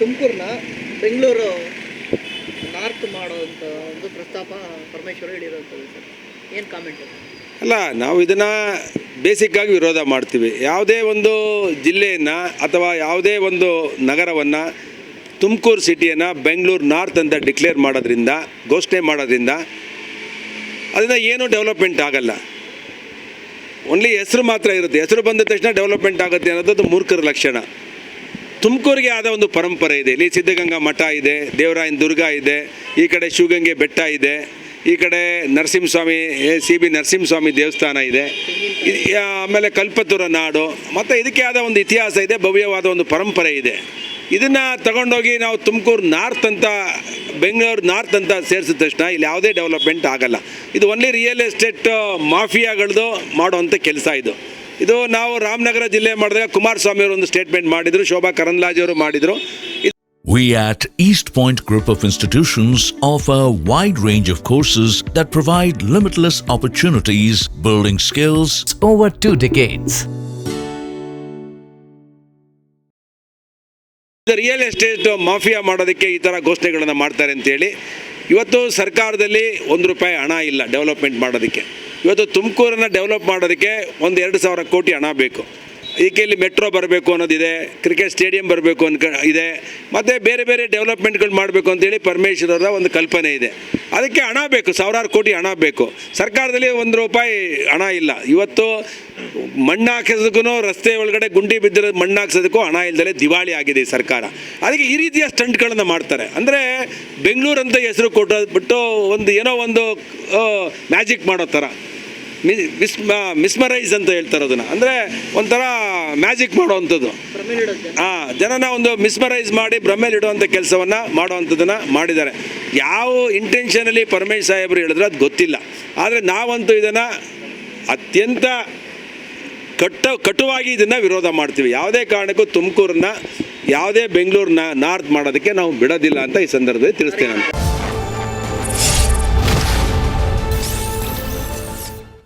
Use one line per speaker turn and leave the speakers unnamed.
ತುಮಕೂರನ್ನ Bengaluru north ಮಾಡುವಂಥ ಒಂದು ಪ್ರಸ್ತಾಪ ಪರಮೇಶ್ವರ್ ಹೇಳಿರೋಂಥದ್ದು ಸರ್. ಏನು ಕಾಮೆಂಟ್
ಅಲ್ಲ, ನಾವು ಇದನ್ನು ಬೇಸಿಕ್ಕಾಗಿ ವಿರೋಧ ಮಾಡ್ತೀವಿ. ಯಾವುದೇ ಒಂದು ಜಿಲ್ಲೆಯನ್ನು ಅಥವಾ ಯಾವುದೇ ಒಂದು ನಗರವನ್ನು ತುಮಕೂರು ಸಿಟಿಯನ್ನು ಬೆಂಗಳೂರು ನಾರ್ತ್ ಅಂತ ಡಿಕ್ಲೇರ್ ಮಾಡೋದ್ರಿಂದ, ಘೋಷಣೆ ಮಾಡೋದ್ರಿಂದ ಅದನ್ನು ಏನೂ ಡೆವಲಪ್ಮೆಂಟ್ ಆಗಲ್ಲ. ಓನ್ಲಿ ಹೆಸರು ಮಾತ್ರ ಇರುತ್ತೆ. ಹೆಸರು ಬಂದ ತಕ್ಷಣ ಡೆವಲಪ್ಮೆಂಟ್ ಆಗುತ್ತೆ ಅನ್ನೋದು ಮೂರ್ಖರ ಲಕ್ಷಣ. ತುಮಕೂರಿಗೆ ಆದ ಒಂದು ಪರಂಪರೆ ಇದೆ. ಇಲ್ಲಿ ಸಿದ್ಧಗಂಗಾ ಮಠ ಇದೆ, ದೇವರಾಯನ ದುರ್ಗ ಇದೆ, ಈ ಕಡೆ ಶಿವಗಂಗೆ ಬೆಟ್ಟ ಇದೆ, ಈ ಕಡೆ ನರಸಿಂಹಸ್ವಾಮಿ ಸಿ ಬಿ ನರಸಿಂಹಸ್ವಾಮಿ ದೇವಸ್ಥಾನ ಇದೆ. ಆಮೇಲೆ ಕಲ್ಪತುರ ನಾಡು, ಮತ್ತು ಇದಕ್ಕೆ ಆದ ಒಂದು ಇತಿಹಾಸ ಇದೆ, ಭವ್ಯವಾದ ಒಂದು ಪರಂಪರೆ ಇದೆ. ಇದನ್ನು ತಗೊಂಡೋಗಿ ನಾವು ತುಮಕೂರು ನಾರ್ತ್ ಅಂತ, ಬೆಂಗಳೂರು ನಾರ್ತ್ ಅಂತ ಸೇರಿಸಿದ ತಕ್ಷಣ ಇಲ್ಲಿ ಯಾವುದೇ ಡೆವಲಪ್ಮೆಂಟ್ ಆಗಲ್ಲ. ಇದು ಓನ್ಲಿ ರಿಯಲ್ ಎಸ್ಟೇಟ್ ಮಾಫಿಯಾಗಳದು ಮಾಡುವಂಥ ಕೆಲಸ ಇದು. ಇದು ನಾವು ರಾಮನಗರ ಜಿಲ್ಲೆ ಮಾಡಿದಾಗ ಕುಮಾರಸ್ವಾಮಿ ಅವರು ಒಂದು ಸ್ಟೇಟ್ಮೆಂಟ್ ಮಾಡಿದ್ರು ಶೋಭಾ ಕರಂದ್ಲಾಜೆ ಅವರು ಮಾಡಿದ್ರು
We at East Point Group of Institutions offer a wide range of courses that provide limitless opportunities, building skills,
over two decades.
Real estate mafia ಮಾಡೋದಕ್ಕೆ ಈ ಥರ ಘೋಷಣೆಗಳನ್ನು ಮಾಡ್ತಾರೆ ಅಂತೇಳಿ ಇವತ್ತು ಸರ್ಕಾರದಲ್ಲಿ ಒಂದು ರೂಪಾಯಿ ಹಣ ಇಲ್ಲ ಡೆವಲಪ್ಮೆಂಟ್ ಮಾಡೋದಕ್ಕೆ ಇವತ್ತು ತುಮಕೂರನ್ನು ಡೆವಲಪ್ ಮಾಡೋದಕ್ಕೆ ಒಂದು ಎರಡು ಸಾವಿರ ಕೋಟಿ ಹಣ ಬೇಕು. ಇದಕ್ಕೆ ಇಲ್ಲಿ ಮೆಟ್ರೋ ಬರಬೇಕು ಅನ್ನೋದಿದೆ ಕ್ರಿಕೆಟ್ ಸ್ಟೇಡಿಯಂ ಬರಬೇಕು ಅನ್ಕ, ಇದೆ. ಮತ್ತು ಬೇರೆ ಬೇರೆ ಡೆವಲಪ್ಮೆಂಟ್ಗಳು ಮಾಡಬೇಕು ಅಂತೇಳಿ ಪರಮೇಶ್ವರರ ಒಂದು ಕಲ್ಪನೆ ಇದೆ. ಅದಕ್ಕೆ ಹಣ ಬೇಕು, ಸಾವಿರಾರು ಕೋಟಿ ಹಣ ಬೇಕು. ಸರ್ಕಾರದಲ್ಲಿ ಒಂದು ರೂಪಾಯಿ ಹಣ ಇಲ್ಲ. ಇವತ್ತು ಮಣ್ಣು ಹಾಕಿಸೋದಕ್ಕೂ ರಸ್ತೆ ಒಳಗಡೆ ಗುಂಡಿ ಬಿದ್ದಿರೋ ಮಣ್ಣು ಹಾಕ್ಸೋದಕ್ಕೂ ಹಣ ಇಲ್ದಲೇ ದಿವಾಳಿ ಆಗಿದೆ ಈ ಸರ್ಕಾರ. ಅದಕ್ಕೆ ಈ ರೀತಿಯ ಸ್ಟಂಟ್ಗಳನ್ನು ಮಾಡ್ತಾರೆ. ಅಂದರೆ ಬೆಂಗಳೂರಂತ ಹೆಸರು ಕೊಟ್ಟೋದ್ಬಿಟ್ಟು ಒಂದು ಏನೋ ಒಂದು ಮ್ಯಾಜಿಕ್ ಮಾಡೋ ಥರ. ಮಿಸ್ ಮಿಸ್ಮರೈಸ್ ಅಂತ ಹೇಳ್ತಾರೆ ಅದನ್ನು. ಅಂದರೆ ಒಂಥರ ಮ್ಯಾಜಿಕ್ ಮಾಡುವಂಥದ್ದು. ಹಾಂ ಜನನ ಒಂದು ಮಿಸ್ಮರೈಸ್ ಮಾಡಿ ಭ್ರಮೇಲಿಡುವಂಥ ಕೆಲಸವನ್ನು ಮಾಡುವಂಥದ್ದನ್ನು ಮಾಡಿದ್ದಾರೆ. ಯಾವ ಇಂಟೆನ್ಷನಲ್ಲಿ ಪರಮೇಶ್ ಸಾಹೇಬರು ಹೇಳಿದ್ರೆ ಅದು ಗೊತ್ತಿಲ್ಲ. ಆದರೆ ನಾವಂತೂ ಇದನ್ನು ಅತ್ಯಂತ ಕಟ್ಟ, ಕಟುವಾಗಿ ಇದನ್ನು ವಿರೋಧ ಮಾಡ್ತೀವಿ. ಯಾವುದೇ ಕಾರಣಕ್ಕೂ ತುಮಕೂರನ್ನ, ಯಾವುದೇ ಬೆಂಗಳೂರನ್ನ ನಾರ್ತ್ ಮಾಡೋದಕ್ಕೆ ನಾವು ಬಿಡೋದಿಲ್ಲ ಅಂತ ಈ ಸಂದರ್ಭದಲ್ಲಿ ತಿಳಿಸ್ತೇನೆ